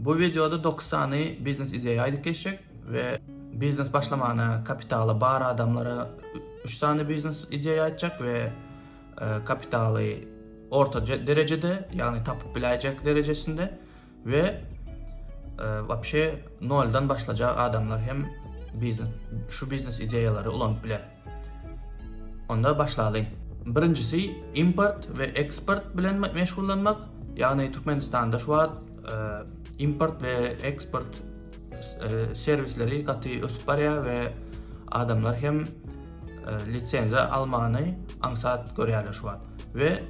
Bu videoda 9 tane business ideya aydık geçecek ve business başlamana kapitalı bar adamlara 3 tane business ideya aytacak ve e, kapitalı orta ce- derecede yani tapıp bilecek derecesinde ve e, вообще noldan başlayacak adamlar hem business şu business ideyaları ulanıp biler. Onda başlayalım. Birincisi import ve export bilen me- meşgullanmak. Yani Türkmenistan'da şu an e, import ve export e, servisleri katı ösüp barya ve adamlar hem e, lisenziya ansat görüyorlar şu an. Ve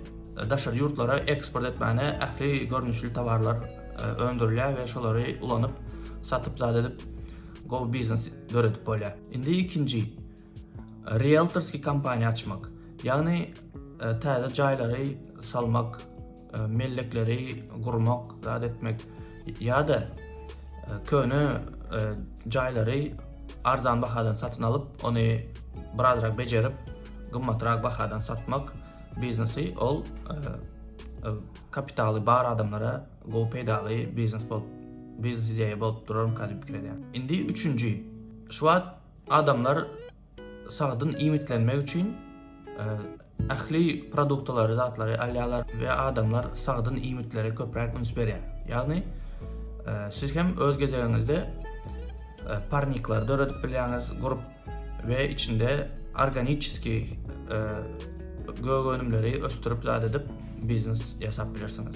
e, daşar yurtlara export etmeni ähli görünüşlü tovarlar e, öndürülüyor ve şoları ulanıp satıp zat go business döretip bolýar. Indi ikinci realtorski kampanya açmak. E, täze jaýlary salmak, mellekleri gurmak, zat etmek ya da e, könü e, jaýlary arzan bahadan satın alıp onu birazrak bejerip gymmatrak bahadan satmak biznesi ol e, kapitaly bar adamlara go pedaly biznes bolup biznes ideya bolup durar kalıp edýär. Indi üçüncü şu an adamlar sağdın imitlenmek için ähli produktları, zatları alýarlar ve adamlar sağdın imitlere köpräk üns berýär. Yani e, siz hem öz gezeginizde e, parniklar döredip bilýäňiz grup ve içinde organiçki e, gög önümleri östürüp zat edip biznes ýasap bilersiniz.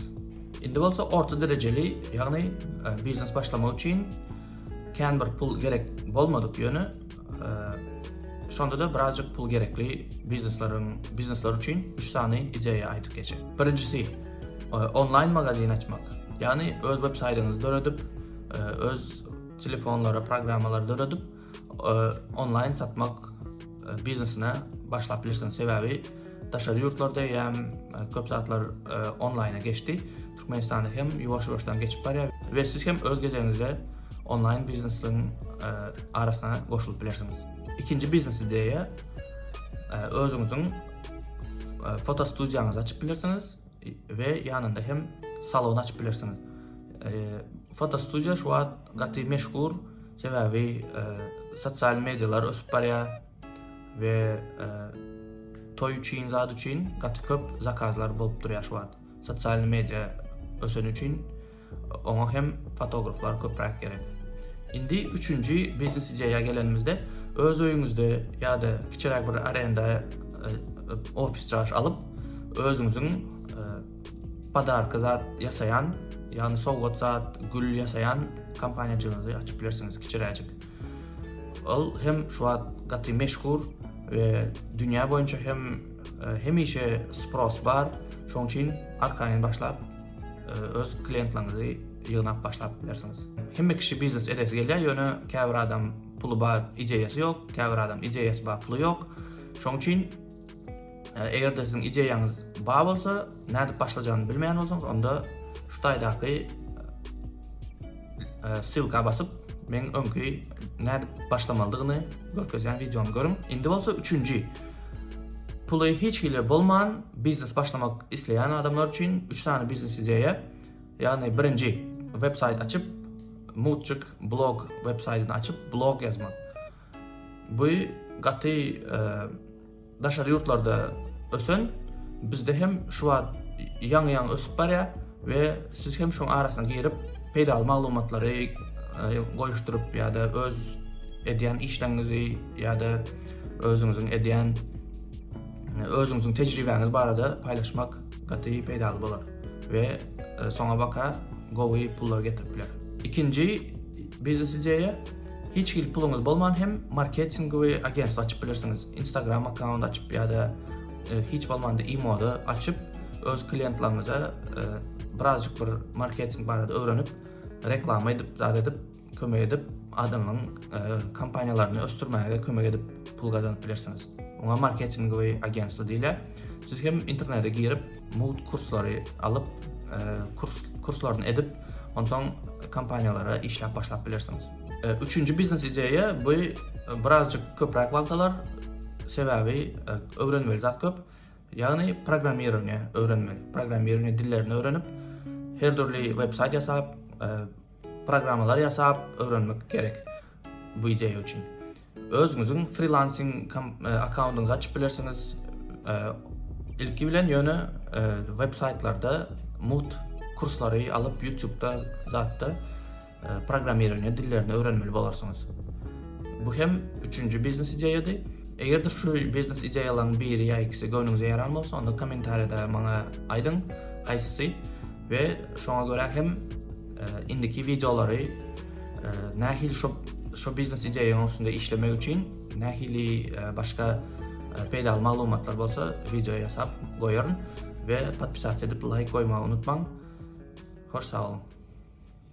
Indi bolsa orta dereceli, yani e, biznes başlamak için kän bir pul gerek bolmadyk ýöne Şonda da birazcık pul gerekli bizneslerin biznesler için 3 tane ideya aytıp geçer. Birincisi e, online magazin açmak. Yani öz web saytınızı döredip e, öz telefonlara, programmalara döredip e, online satmak e, biznesine başlayabilirsiniz. Sebebi daşarı yurtlarda hem e, köp saatler e, online'a geçti. Türkmenistan'da hem yavaş yavaştan geçip var ve siz hem öz gezenizde online biznesin arasına koşulup bilirsiniz. İkinci biznes ideya özünüzün foto studiyanızı açıp bilirsiniz ve yanında hem salon açıp bilirsiniz. E, foto studiya şu an gati meşhur sebebi e, sosyal medyalar ösüp barya ve e, toy üçün, zat üçün gati köp zakazlar bolup durýar şu an. Sosyal medya ösen üçün ona hem fotograflar köpräk gerek. Indi üçüncü biznes ideya gelenimizde öz öýüňizde ya da kiçiräk bir arenda e, e, ofis çarş alıp özüňiziň e, padarka zat yasayan yani sowgat zat gül yasayan kampaniýaçylygy açyp bilersiniz kiçiräjik. Ol hem şu an gaty meşhur ve dünya boyunca hem e, hemişe spros bar. Şoň üçin arkaýyn başlap e, öz klientlaryňyzy ýygnap başlap bilersiniz. Hemme kişi biznes edesi gelýär, ýöne käbir adam pulu bar, ideýasy ýok, käbir adam ideýasy bar, pulu ýok. Şoň üçin e, eger de sizin ideýaňyz bar bolsa, näde başlajanyny bilmeýän bolsaňyz, onda şu taýdaky e, silka basyp men öňkü näde başlamalydygyny görkezýän videomy görüň. Indi bolsa üçüncü pulu hiç hile bolman biznes başlamak isteyen adamlar için 3 tane biznes ideya. Yani birinci website açıp Mutçuk blog website'ini açıp blog yazmak. Bu gatı e, daşarı yurtlarda ösün bizde hem şu an yan yan ösüp barya ve siz hem şun arasına girip peydal malumatları e, koyuşturup ya da öz ediyen işlerinizi ya da özünüzün ediyen özünüzün tecrübeniz barada paylaşmak gaty peýdaly bolar ve e, soňa baka gowy pullar getirip biler. İkinci biznes ideya hiç hil pulunuz bolman hem marketing we agentlik açıp bilirsiniz. Instagram account açıp ya da e, hiç bolmanda imoda açıp öz klientlaryňyza e, birazcık bir marketing barada öğrenip reklam edip, zat edip, kömek edip adamın e, kampanyalaryny östürmäge kömek edip pul kazanyp bilirsiniz. Ona marketing we agentlik diýler. Siz hem internete girip mut kurslary alıp e, kurs kurslarını edip ondan kampanyalara işlep başlap bilirsiniz. E, üçüncü biznes ideya bu e, birazcık köpräk wagtlar sebebi öwrenmeli zat köp. Yani programmirowni öwrenmeli. Programmirowni dillerini öwrenip her türlü website ýasap, e, programmalar yasap öğrenmek gerek bu ideya için. Özünüzün freelancing e, accountunuzu açıp bilirsiniz. E, bilen yönü e, website'larda mut kursları alıp YouTube'da zaten e, programmering dillerini öğrenmeli bolarsınız. Bu hem üçüncü business ideyadı. Eğer de şu business ideyaların biri ya ikisi gönlünüze yaran olsa onu kommentarda bana aydın kaysısı ve şuna göre hem e, indiki videoları e, nahil şu şu business ideyanın üstünde işlemek için nahili e, başka e, pedal malumatlar bolsa videoya yasap koyarım ve patpisat edip like koymayı unutmam. Hoş sağ olun.